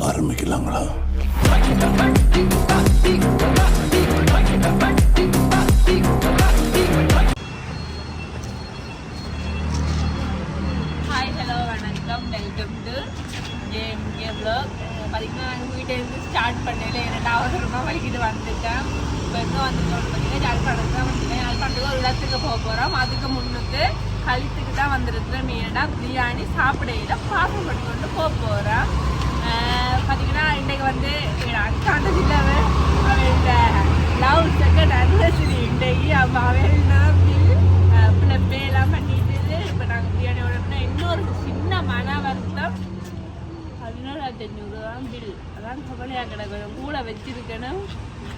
ஆரம்பிக்கலாங்களா? Hi hello வணக்கம். Welcome to game game vlog நாங்கள் வீட்டிலேருந்து ஸ்டார்ட் பண்ணல இரண்டாவது ரூபாய் வலிக்கிட்டு வந்துட்டேன். இப்போ எங்கே வந்துட்டோம்னு பார்த்தீங்கன்னா யாழ்ப்பாணத்துக்கு தான் வந்துட்டேன் யாழ்ப்பாணத்துக்கு ஒரு இடத்துக்கு போக போகிறோம் அதுக்கு முன்னுக்கு கழுத்துக்கு தான் வந்திருக்கிறோம் மீனா பிரியாணி சாப்பிடையில பாசம் பண்ணிக்கொண்டு போக போகிறேன் பார்த்தீங்கன்னா இன்றைக்கு வந்து அக்காண்ட சின்னவ அவளோட லவ் செகண்ட் அனிவர்சரி இன்றைக்கு அப்போ அவள்னா பிள்ளை பேலாம் பண்ணிட்டு இப்போ நாங்கள் பிரியாணி உடனே இன்னொரு சின்ன மன வருத்தம். பதினோராயிரத்தி அஞ்சூறு தான் பில் அதான் கவலையாக கிடக்கணும் கூட வச்சிருக்கணும்.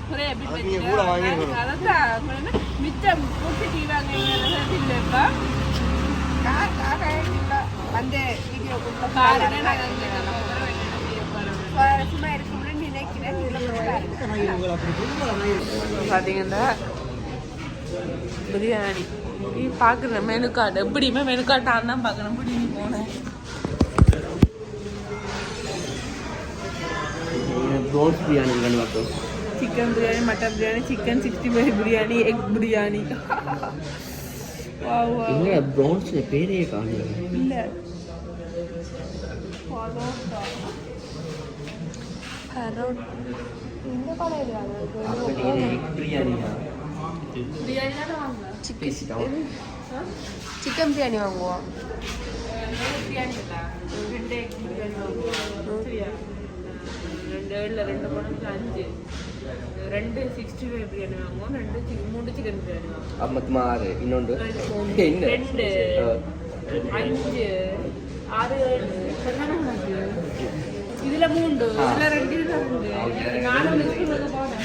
குறைய பில் வச்சிருக்கேன் அதான் மிச்சம் போட்டு தீவாங்க இல்லைப்பா வந்து வீடியோ பாருங்க நாங்கள் இங்கே நம்ம வர வேண்டிய சும்மா இருக்கும்னு நினைக்கிறேன் பார்த்தீங்கன்னா பிரியாணி. நீ பார்க்குற மெனு கார்டு எப்படியுமே மெனு கார்டு நான் தான் பார்க்கணும் பிடிங்கி போனேன் ப்ரோன்ஸ் பிரியாணி இருக்கான்னு பார்த்தோம் chicken biryani mutton biryani chicken sixty five biryani egg biryani wow wow எங்க ப்ரோன்ஸ்ல பேரே காணும் இல்லை. கடையில் எக் பிரியாணியா பிரியாணி தானே வாங்க பேசிட்டோம் சிக்கன் பிரியாணி வாங்குவோம் பிரியாணி இல்லை ரெண்டு சிக்ஸ்டி ஃபைவ் பிரியாணி வாங்குவோம் ரெண்டு மூணு சிக்கன் பிரியாணி வாங்குவோம் மொத்தமா ஆறு இன்னொன்று ரெண்டு அஞ்சு ஆறு ஏழு. இதுல மூண்டு இதுல ரெண்டு இதுல ரெண்டு நானும் லிஸ்ட் போனேன்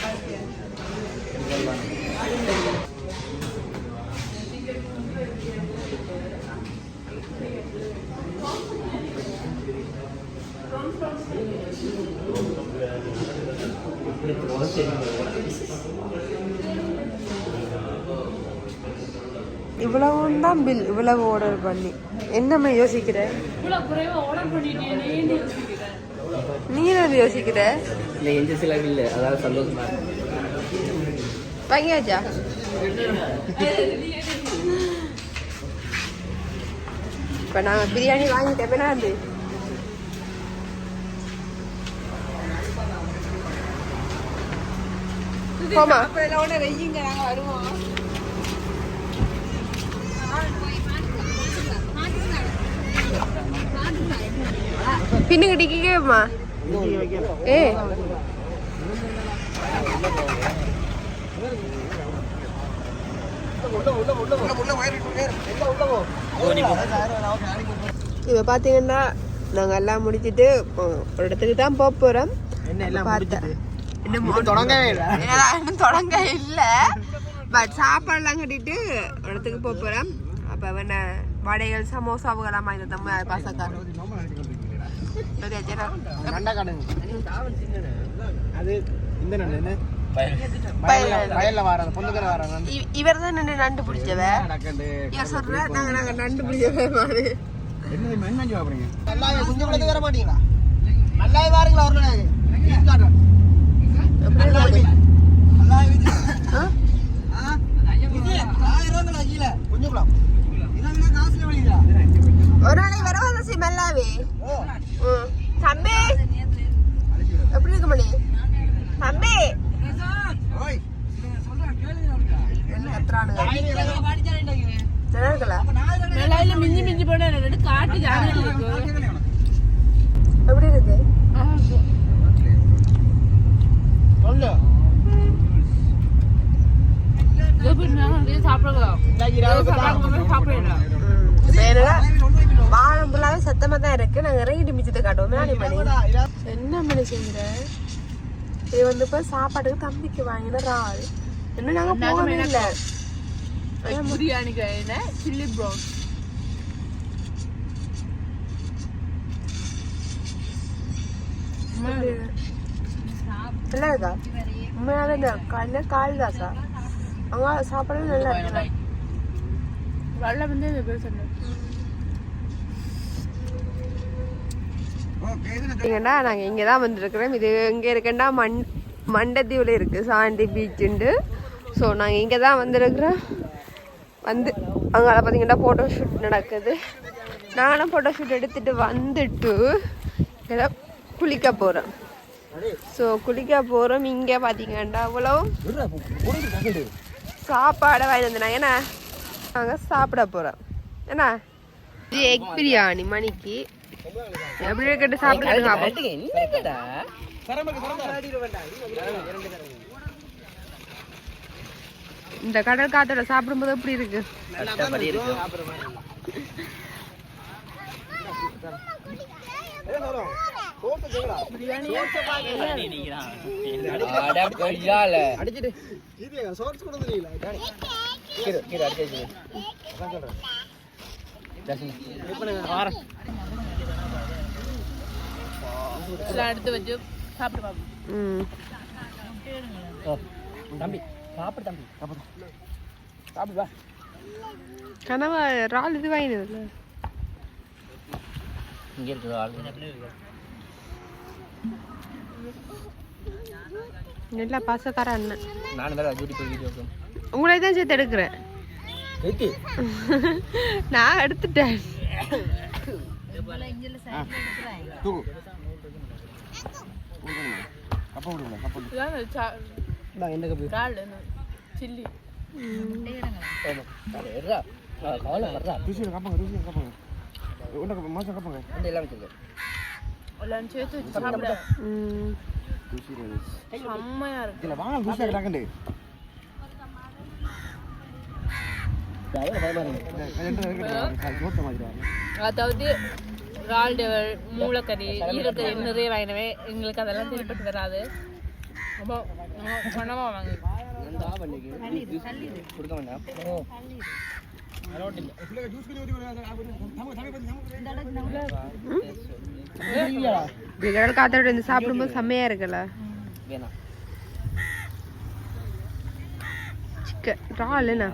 இவ்வளவும் தான் பில் இவ்வளவு ஆர்டர் பண்ணி. என்னம்மா யோசிக்கிற? இவ்வளவு குறைவா ஆர்டர் யோசிக்கிறேன். நீ என்ன யோசிக்கிற? இந்த எந்த செலவு இல்லை. அதாவது சந்தோஷமா. வாங்கியாச்சா இப்போ நாங்கள் பிரியாணி வாங்கிட்டேன். அது? போமா வெய்யுங்க நாங்கள் வருவோம். பின்னுக்கு டிக்கிக்கேம்மா ஏ. இப்போ பார்த்தீங்கன்னா நாங்கள் எல்லாம் முடிச்சிட்டு ஒரு இடத்துக்கு தான் போக போகிறோம் இன்னும் தொடங்கவே இல்லை? இன்னும் தொடங்க இல்லை. பட் சாப்பாடுலாம் கட்டிட்டு இடத்துக்கு போக போகிறோம் அப்போ வேணா வடைகள் சமோசாவுகளாம் வாங்கி தந்தோம் பாசக்காரன் இவர் தான் நின்று நண்டு பிடிச்சவ. இவர் சொல்ற நாங்கள் நாங்கள் நண்டு பிடிச்சவ மாதிரி என்ன என்ன சாப்பிடுறீங்க நல்லாவே குஞ்சு குளத்துக்கு வர மாட்டீங்களா? நல்லாவே ஒரு எப்படி இருக்கு? ஒரு நாளைக்கு வர வந்த சிமெல்லாவே ம். தம்பி எப்படி இருக்கு மணி? தம்பி. என்ன கத்துறானுங்க நல்லா இருக்கல நிலையில மிஞ்சி மிஞ்சி போனா ரெண்டு காட்டு ஜானல் இருக்கு எப்படி இருக்கு சாப்பிடலாம் சாப்பிடலாம் இப்ப என்னன்னா வானம் ஃபுல்லாவே சத்தமா தான் இருக்கு நாங்க இறங்கிட்டு மிச்சத்தை காட்டுவோம். என்ன மணி செய்யுற இது வந்து இப்ப சாப்பாட்டுக்கு தம்பிக்கு வாங்கின ரால் இன்னும் நாங்க போகவே இல்லை. பிரியாணி கையில சில்லி ப்ரௌன் நல்லா இருக்கா? உண்மையாவே இந்த கண்ண கால் தாசா அவங்க சாப்பாடு நல்லா இருக்கு வெள்ளம் வந்து இது ஏன்னா நாங்கள் இங்கே தான் வந்துருக்குறோம். இது இங்கே இருக்கேன்னா மண் மண்டத்தீவில் இருக்குது சாண்டி பீச்சுண்டு ஸோ நாங்கள் இங்கே தான் வந்திருக்கிறோம். வந்து அங்கே பார்த்தீங்கன்னா ஃபோட்டோ ஷூட் நடக்குது. நானும் ஃபோட்டோ ஷூட் எடுத்துட்டு வந்துட்டு ஏதோ குளிக்க போகிறோம் ஸோ குளிக்க போகிறோம் இங்கே பார்த்தீங்கன்னா அவ்வளோ சாப்பாடை வாங்கி வந்தேன் ஏன்னா நாங்கள் சாப்பிட போகிறோம் என்ன எக் பிரியாணி மணிக்கு. எப்படி இருக்கட்டு சாப்பிடுங்க இந்த கடல் காத்தோட சாப்பிடும்போது எப்படி இருக்கு? அடிச்சிட்டு இது சோர்ஸ் கூட தெரியல கீரை கீரை அடிச்சு வச்சுரு. எடுத்து வச்சு சாப்பிட்டு பார்ப்போம். தம்பி சாப்பிடு தம்பி. சாப்பிடு. சாப்பிடு வா. கனவா ரால் இது வாங்கினதுல இங்க இருக்குது ஆள். நல்லா பாசக்கார அண்ணன். நானும் வேற டியூட்டி போய் வீடியோ உங்களை தான் சேர்த்து எடுக்கிறேன். நான் எடுத்துட்டேன். கப்ப விடுங்க கப்ப சில்லி ருசியில் கப்பங்க உண்ட கப்ப ருசியாக கிடாக்கண்டு அதாவது இறால் டெவல் மூளைக்கறி ஈரக்கறி நிறைய வாங்கினவே. எங்களுக்கு அதெல்லாம் திருப்பட்டு வராது ரொம்ப பணமாக வாங்க. கடல் காத்தோட சாப்பிடும்போது செம்மையா இருக்குல்ல? சிக்கன் ரால் என்ன?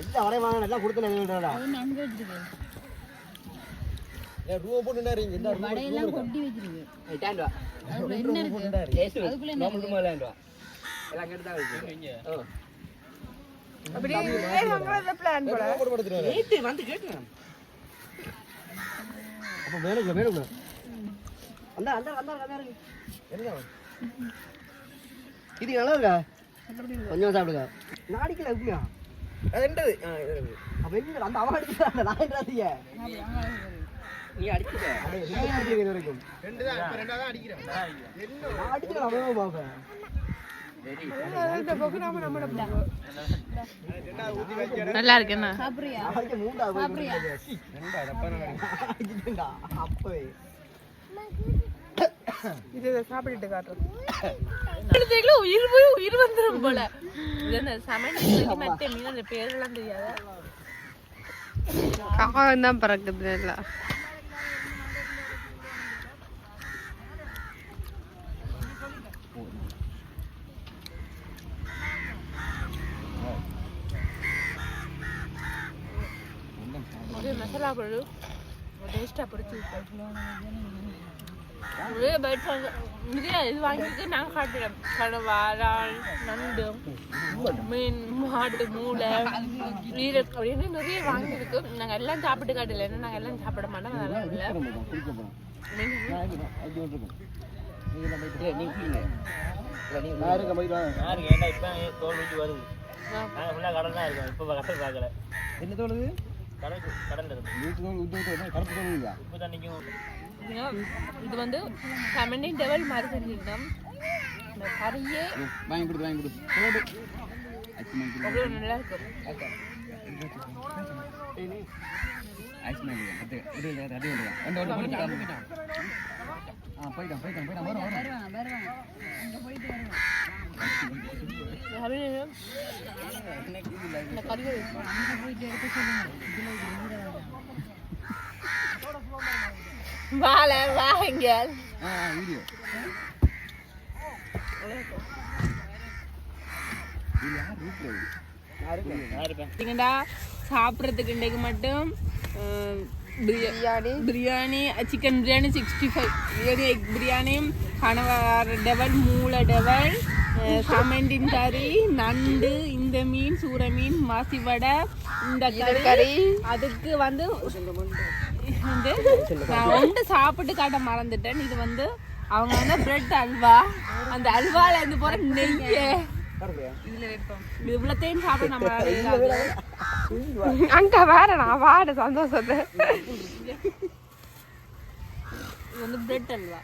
எல்லாம் வரைய வாங்க நல்லா கொடுத்து ரூபா எல்லாம் கேட்டு தான் பிளான் போல. போட்டு படுத்துருவாரு நேத்து வந்து கேட்டேன். அப்போ மேலே மேலே அந்த அந்த அந்த அந்த இருக்கு என்ன? இது நல்லா இருக்கா? கொஞ்சம் சாப்பிடுங்க. நாடிக்கல எப்படியா அது ரெண்டு. அப்ப எங்க அந்த அவன் அடிக்கிறான் நான் என்னடாதீங்க நீ அடிச்சுட்ட. இது வரைக்கும்? ரெண்டு தான் இப்ப ரெண்டா தான் அடிக்கிறேன் நான் அடிக்கிறேன் அவன் பாப்பேன் நல்லா இருக்கு என்ன? இது சாப்பிட்டுட்டு காட்டுறோம் குழந்தைகளும் உயிர் போய் உயிர் வந்துடும் போல. இது என்ன சமையல் மற்ற மீன் அந்த பேரெல்லாம் தெரியாத? காகம் தான் பறக்குது ஒரு மசாலா பொருள். டேஸ்ட்டாக பிடிச்சி ஒரே பைட் நிறைய இது வாங்கிட்டு நாங்கள் காட்டுறோம் கடவா இறால் நண்டு மீன் மாடு மூளை அப்படின்னு நிறைய வாங்கியிருக்கு. நாங்கள் எல்லாம் சாப்பிட்டு காட்டல. ஏன்னா நாங்கள் எல்லாம் சாப்பிட மாட்டோம். அதனால இல்லை என்ன தோணுது வீட்டு தோல் உத்து உத்து கருப்பு தோணுதா இது வந்து செமண்டிங் டெவல் மாதிரி செஞ்சிருந்தோம் இந்த கறியே வாங்கி கொடுத்து வாங்கி கொடுத்து அவ்வளோ நல்லா இருக்கும். போயிட்டான் போயிட்டான் போயிட்டான் வரும் வரும் அப்படியே இந்த கறியை வாழ வாங்க ஆ வீடியோ பார்த்தீங்கன்னா சாப்பிட்றதுக்கு இன்றைக்கு மட்டும் biryani biryani chicken biryani sixty five biryani egg biryani கணவார் டெவல் மூளை டெவல் சமண்டின் கறி நண்டு இந்த மீன் சூற மீன் மாசி வடை இந்த கறி அதுக்கு வந்து வந்து நான் ஒன்று சாப்பிட்டு காட்ட மறந்துட்டேன். இது வந்து அவங்க வந்து பிரெட் அல்வா. அந்த அல்வால இருந்து போற நெய்ய. இவ்வளோத்தையும் சாப்பிட நம்ம அங்க வேற நான் வாட சந்தோஷத்தை. இது வந்து பிரெட் அல்வா.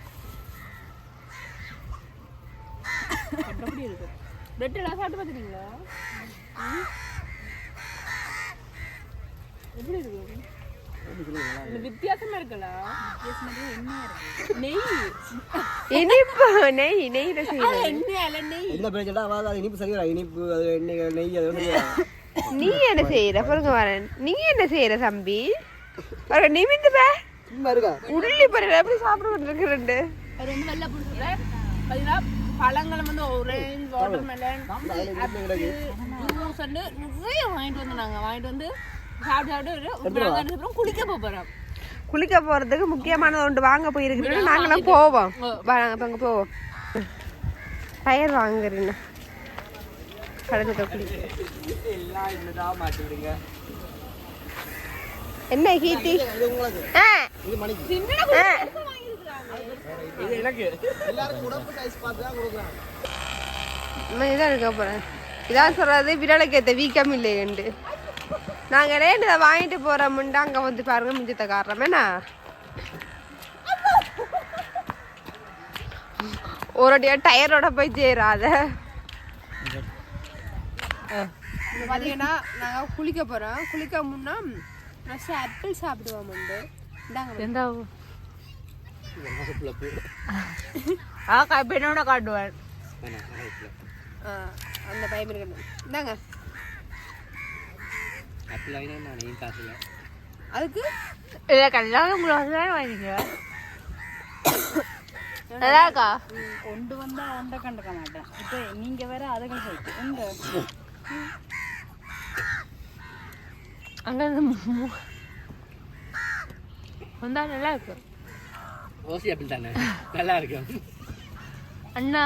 எப்படி இருக்கு. பிரெட் எல்லாம் சாப்பிட்டு பார்த்துட்டீங்களா? எப்படி இருக்கு? வித்தியாசமா இருக்கல நெய். இனிப்பு நெய் நெய் இனிப்பு சரியா இனிப்பு நெய் அது நீ என்ன செய்யற? பாருங்க வரேன். நீ என்ன செய்யற தம்பி? பாருங்க நிமிந்து பே உள்ளி பாருங்க எப்படி சாப்பிட்டு இருக்கு ரெண்டு. அது வந்து வெள்ளை புடிச்சுல பார்த்தீங்கன்னா பழங்கள் வந்து ஆரஞ்சு வாட்டர் மெலன் நிறைய வாங்கிட்டு வந்து நாங்கள் வாங்கிட்டு வந்து குளிக்க போக போகிறோம் குளிக்க போறதுக்கு முக்கியமானது ஒன்று வாங்க போயிருக்கிறோம் நாங்களாம் போவோம். வாங்க அங்க போவோம். டயர் வாங்குறீங்க கடலுக்கு குளிக்க என்ன நான் இதான் எடுக்க போறேன். இதான் சொல்றது விரலுக்கு ஏற்ற வீக்கம் நாங்க ரேண்டு இதை வாங்கிட்டு போறோம்ட்டு அங்க வந்து பாருங்க மிஞ்சத்தை காட்டுறோம் என்ன? ஒருடைய டயரோட போய் சேராத. பார்த்தீங்கன்னா நாங்கள் குளிக்க போகிறோம் குளிக்க முன்னா ஃபஸ்ட்டு ஆப்பிள் சாப்பிடுவோம் வந்து கைப்பெண்ணோட காட்டுவேன். அந்த பயம் இருக்கணும் இந்தாங்க அப்படி வாங்கினா நான் நீ காசு இல்லை அதுக்கு? இல்லை கல்யாணம் உங்களுக்கு தானே வாங்கிங்க நல்லா இருக்கா? கொண்டு வந்தா ஒன்றை கண்டுக்க மாட்டேன். இப்போ நீங்க வேற அதுகள் போயிட்டு உங்க அங்கே வந்தா நல்லா இருக்கு. ஓசி அப்படி தானே? நல்லா இருக்கும் அண்ணா.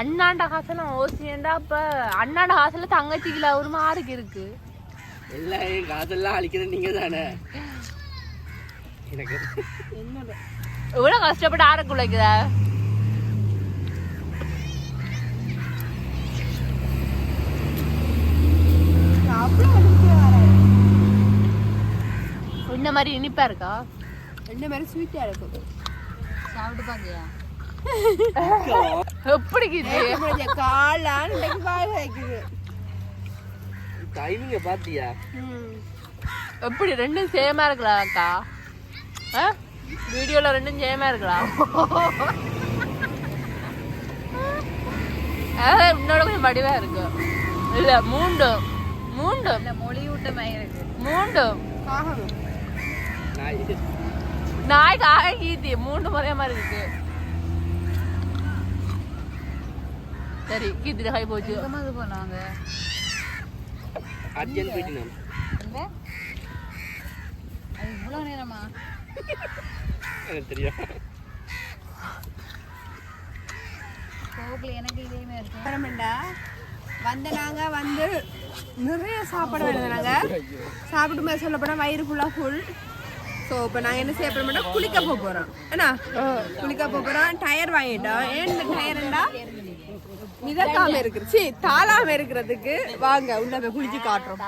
அண்ணாண்ட காசுல ஓசியண்டா அப்ப? அண்ணாண்ட காசுல தங்கச்சிக்குல ஒரு மார்க் இருக்கு. எல்லாம் என் காசெல்லாம் அழிக்கிறது நீங்க தானே எனக்கு எவ்வளவு கஷ்டப்பட்டு ஆரக்கு உழைக்கிற இந்த மாதிரி இனிப்பா இருக்கா? இந்த மாதிரி ஸ்வீட்டாக இருக்கும். சாப்பிட்டு பாத்தியா? எப்படி காலான்னு வாய் வைக்குது டைமிங்க பாத்தியா? எப்படி ரெண்டும் சேமா இருக்கலாம் அக்கா? வீடியோல ரெண்டும் சேமா இருக்கலாம் அதான் இன்னொரு கொஞ்சம் வடிவா இருக்கு. இல்ல மூண்டும். மூண்டும். இந்த மொழி விட்ட மயிருக்கு மூண்டும் நாய்க்கு ஆக கீத்தி மூன்று முறைய மாதிரி இருக்கு. சரி கீத்திட்டு கை போச்சு. போனாங்க? அர்ஜென்ட் போயிட்டு இவ்வளோ நேரமா? எனக்கு தெரியும். எனக்கு இதேமே இருக்கு. வரமெண்டா வந்த நாங்க வந்து நிறைய சாப்பாடு வேணும் நாங்க சாப்பிட்டு மாதிரி சொல்ல போனா வயிறு ஃபுல்லா ஃபுல் ஸோ இப்போ நாங்கள் என்ன செய்ய போறோம்னா குளிக்க போக போறோம். என்ன குளிக்க போக போறோம். டயர் வாங்கிட்டோம். ஏன் இந்த டயர்ண்டா மிதக்காம இருக்குது சி தாளாம இருக்கிறதுக்கு வாங்க உள்ள போய் குளிச்சு காட்டுறோம்.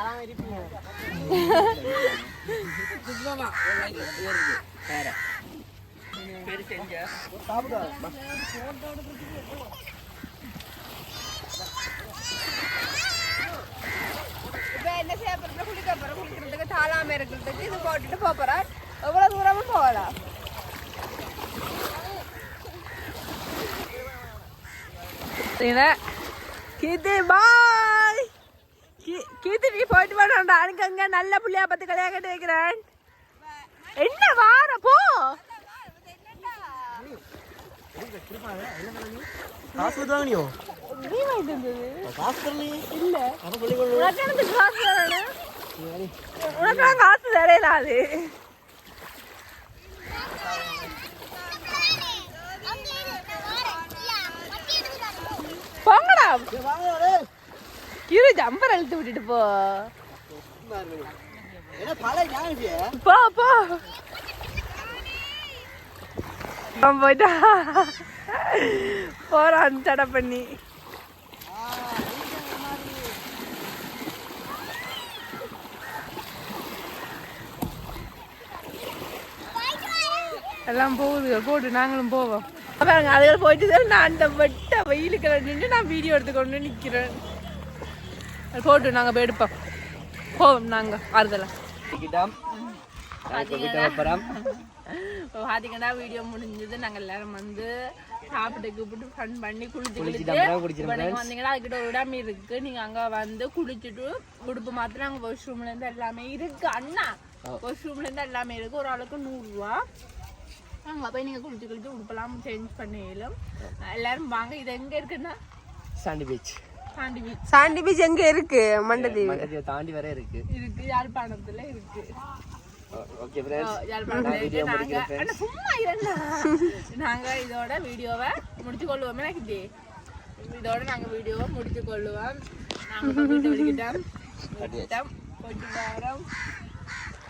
வேற பேரு செஞ்ச என்ன செய்ய போறோம் குளிக்க போறோம். குளிக்கிறதுக்கு தாளாம இருக்கிறதுக்கு இது போட்டுட்டு போறோம். எவ்வளவு தூரமும் போகலாம்? கீர்த்தி பாய் கீர்த்தி நீ போயிட்டு வேணாண்டா எனக்கு அங்க நல்ல புள்ளையா பத்தி கல்யாணம் கட்டி வைக்கிறேன். என்ன வார போ. காசு வாங்கினியோ நீ வாங்கிட்டு வந்தது காசு தரலையே இல்ல உனக்கு எனக்கு காசு தரணும் உனக்கு நான் காசு தரையில அது போங்கடா இரு ஜம்பர் அழுத்து விட்டுட்டு போ. என்ன பழைய போ. போ போயிட்டா. போறான் தடை பண்ணி. எல்லாம் போகுது போட்டு நாங்களும் போவோம். பாருங்க அதுகள் போயிட்டு தான் நான் அந்த வெட்ட வெயிலுக்கு நின்று நான் வீடியோ எடுத்துக்கொண்டு நிற்கிறேன் போட்டு நாங்கள் போய் எடுப்போம். போவோம் நாங்கள் வைப்பறோம் பார்த்தீங்கன்னா வீடியோ முடிஞ்சது. நாங்கள் எல்லாரும் வந்து சாப்பிட்டு கூப்பிட்டு ஃபன் பண்ணி குளிச்சு இப்போ நீங்கள் வந்தீங்கன்னா அதுக்கிட்ட ஒரு இடம் இருக்கு. நீங்கள் அங்கே வந்து குளிச்சுட்டு உடுப்பு மாத்திரம் அங்கே வாஷ்ரூம்லேருந்து எல்லாமே இருக்கு. அண்ணா வாஷ்ரூம்லேருந்து எல்லாமே இருக்கு. ஒரு ஆளுக்கு நூறுரூவா அங்கே போய் நீங்கள் குளிச்சு குளிச்சு உடுப்பெல்லாம் சேஞ்ச் பண்ணிடலாம் எல்லாரும் வாங்க. இது எங்கே இருக்குன்னா? Sandy beach sandy beach sandy beach எங்க இருக்கு? மண்டதி மண்டபத்தை தாண்டி வர இருக்கு. இருக்கு யாழ்ப்பாணத்தில் இருக்கு. ஓகே ஃப்ரெண்ட்ஸ் சும்மா இருண்ணா. நாங்க இதோட வீடியோவை முடிச்சு கொள்வோம் எனக்கு இதோட நாங்க வீடியோவை முடிச்சு கொள்ளுவோம் நாங்க வீட்டு வலிக்கிட்டோம் போயிட்டு வரோம்